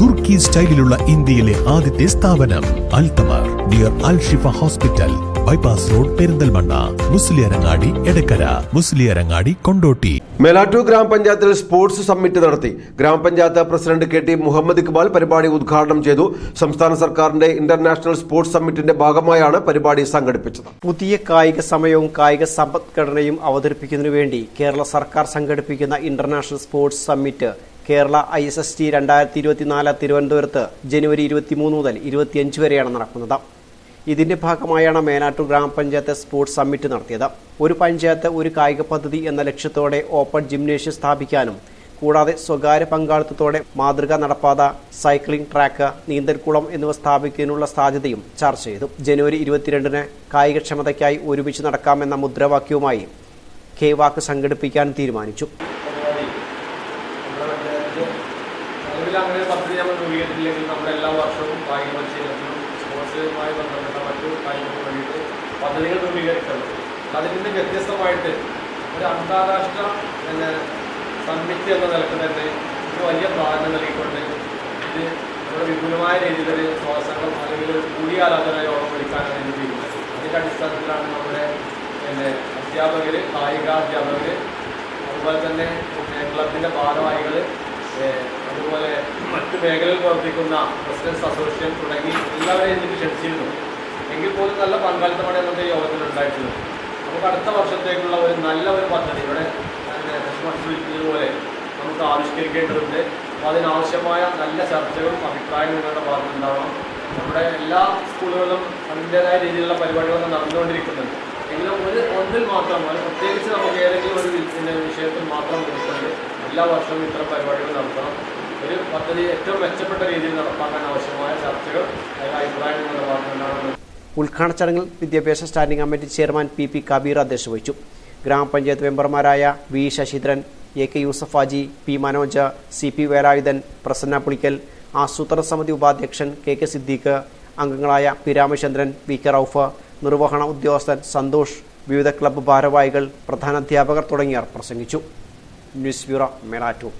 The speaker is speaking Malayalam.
തുർക്കി സ്റ്റൈലിലുള്ള ഇന്ത്യയിലെ ആദ്യത്തെ സ്ഥാപനം അൽതമർ dear Al Shifa hospital bypass road Perinthalmanna Musliyarangadi Edakkara Musliyarangadi Kondotty. Melattur ഗ്രാമപഞ്ചായത്തിൽ സ്പോർട്സ് സമ്മിറ്റ് നടത്തി. ഗ്രാമപഞ്ചായത്ത് president K T Muhammad Iqbal പരിപാടി ഉദ്ഘാടനം ചെയ്തു. സംസ്ഥാന സർക്കാരിന്റെ ഇന്റർനാഷണൽ സ്പോർട്സ് സമ്മിറ്റിന്റെ ഭാഗമായാണ് പരിപാടി സംഘടിപ്പിച്ചത്. പുതിയ കായിക സമയവും കായിക സമ്പദ്ഘടനയും അവതരിപ്പിക്കുന്നതിനു വേണ്ടി കേരള സർക്കാർ സംഘടിപ്പിക്കുന്ന international sports summit Kerala I S S T രണ്ടായിരത്തി ഇരുപത്തിനാല് തിരുവനന്തപുരത്ത് ജനുവരി ഇരുപത്തിമൂന്ന് മുതൽ ഇരുപത്തിയഞ്ച് വരെയാണ് നടക്കുന്നത്. ഇതിന്റെ ഭാഗമായാണ് മേനാട്ടൂർ ഗ്രാമപഞ്ചായത്ത് സ്പോർട്സ് സമ്മിറ്റ് നടത്തിയത്. ഒരു പഞ്ചായത്ത് ഒരു കായിക പദ്ധതി എന്ന ലക്ഷ്യത്തോടെ ഓപ്പൺ ജിംനേഷ്യം സ്ഥാപിക്കാനും കൂടാതെ സ്വകാര്യ പങ്കാളിത്തത്തോടെ മാതൃക നടപ്പാത സൈക്ലിംഗ് ട്രാക്ക് നീന്തൽക്കുളം എന്നിവ സ്ഥാപിക്കുന്നതിനുള്ള സാധ്യതയും ചർച്ച ചെയ്തു. ജനുവരി ഇരുപത്തിരണ്ടിന് കായികക്ഷമതയ്ക്കായി ഒരുമിച്ച് നടക്കാമെന്ന മുദ്രാവാക്യവുമായി കെ വാക്ക് സംഘടിപ്പിക്കാൻ തീരുമാനിച്ചു. പഞ്ചായത്ത് നിലവിൽ അങ്ങനെ പദ്ധതി നമ്മൾ രൂപീകരിച്ചില്ലെങ്കിൽ നമ്മുടെ എല്ലാ വർഷവും കായിക പരിശീലനത്തിനും സ്പോർട്സുമായി ബന്ധപ്പെട്ട മറ്റു കാര്യങ്ങൾക്ക് വേണ്ടിയിട്ട് പദ്ധതികൾ രൂപീകരിക്കുന്നത് അതിൽ നിന്ന് വ്യത്യസ്തമായിട്ട് ഒരു അന്താരാഷ്ട്ര പിന്നെ സമ്മിറ്റ് എന്ന നിലയ്ക്ക് തന്നെ ഒരു വലിയ പ്രാധാന്യം നൽകിക്കൊണ്ട് ഇത് നമ്മുടെ വിപുലമായ രീതിയിൽ ഒരു ശ്വാസങ്ങൾ അല്ലെങ്കിൽ ഒരു കൂടിയാലോചന യോഗം വിളിക്കാനാണ് എനിക്ക് തീരുമാനിച്ചത്. അതിന്റെ അടിസ്ഥാനത്തിലാണ് നമ്മുടെ പിന്നെ അധ്യാപകർ കായികാധ്യാപകർ അതുപോലെ തന്നെ ക്ലബിന്റെ ഭാരവാഹികൾ മേഖലയിൽ പ്രവർത്തിക്കുന്ന പ്രസിഡൻസ് അസോസിയേഷൻ തുടങ്ങി എല്ലാവരെയും ഇതിന് ക്ഷണിച്ചിരുന്നു. എങ്കിൽ പോലും നല്ല പങ്കാളിത്തമാണ് നമ്മുടെ യോഗത്തിൽ ഉണ്ടായിട്ടുള്ളത്. നമുക്ക് അടുത്ത വർഷത്തേക്കുള്ള ഒരു നല്ല ഒരു പദ്ധതി ഇവിടെ പോലെ നമുക്ക് ആവിഷ്കരിക്കേണ്ടതുണ്ട്. അപ്പോൾ അതിനാവശ്യമായ നല്ല ചർച്ചകളും അഭിപ്രായങ്ങളും നിങ്ങളുടെ ഭാഗത്തുണ്ടാവണം നമ്മുടെ എല്ലാ സ്കൂളുകളിലും അതിന്റെതായ രീതിയിലുള്ള പരിപാടികളൊക്കെ നടന്നുകൊണ്ടിരിക്കുന്നുണ്ട്. എങ്കിലും ഒരു ഒന്നിൽ മാത്രം പ്രത്യേകിച്ച് നമുക്ക് ഏതെങ്കിലും ഒരു വിഷയത്തിൽ മാത്രം കൊടുക്കുന്നത് എല്ലാ വർഷവും ഇത്തരം പരിപാടികൾ നടത്തണം. ഒരു പദ്ധതി ഏറ്റവും മെച്ചപ്പെട്ട രീതിയിൽ നടപ്പാക്കാൻ ആവശ്യമായ ചർച്ചകൾ ഉദ്ഘാടന ചടങ്ങിൽ വിദ്യാഭ്യാസ standing committee chairman P P Kabir അധ്യക്ഷത വഹിച്ചു ഗ്രാമപഞ്ചായത്ത് മെമ്പർമാരായ V Sasidharan A K Yusuf Haji P Manoj C P Velayudhan Prasanna Pulikkal ആസൂത്രണ സമിതി ഉപാധ്യക്ഷൻ കെ കെ സിദ്ദീഖ് അംഗങ്ങളായ P Ramachandran V K Rauf നിർവഹണ ഉദ്യോഗസ്ഥൻ സന്തോഷ് വിവിധ ക്ലബ്ബ് ഭാരവാഹികൾ പ്രധാനാധ്യാപകർ തുടങ്ങിയവർ പ്രസംഗിച്ചു. News bureau Melattur.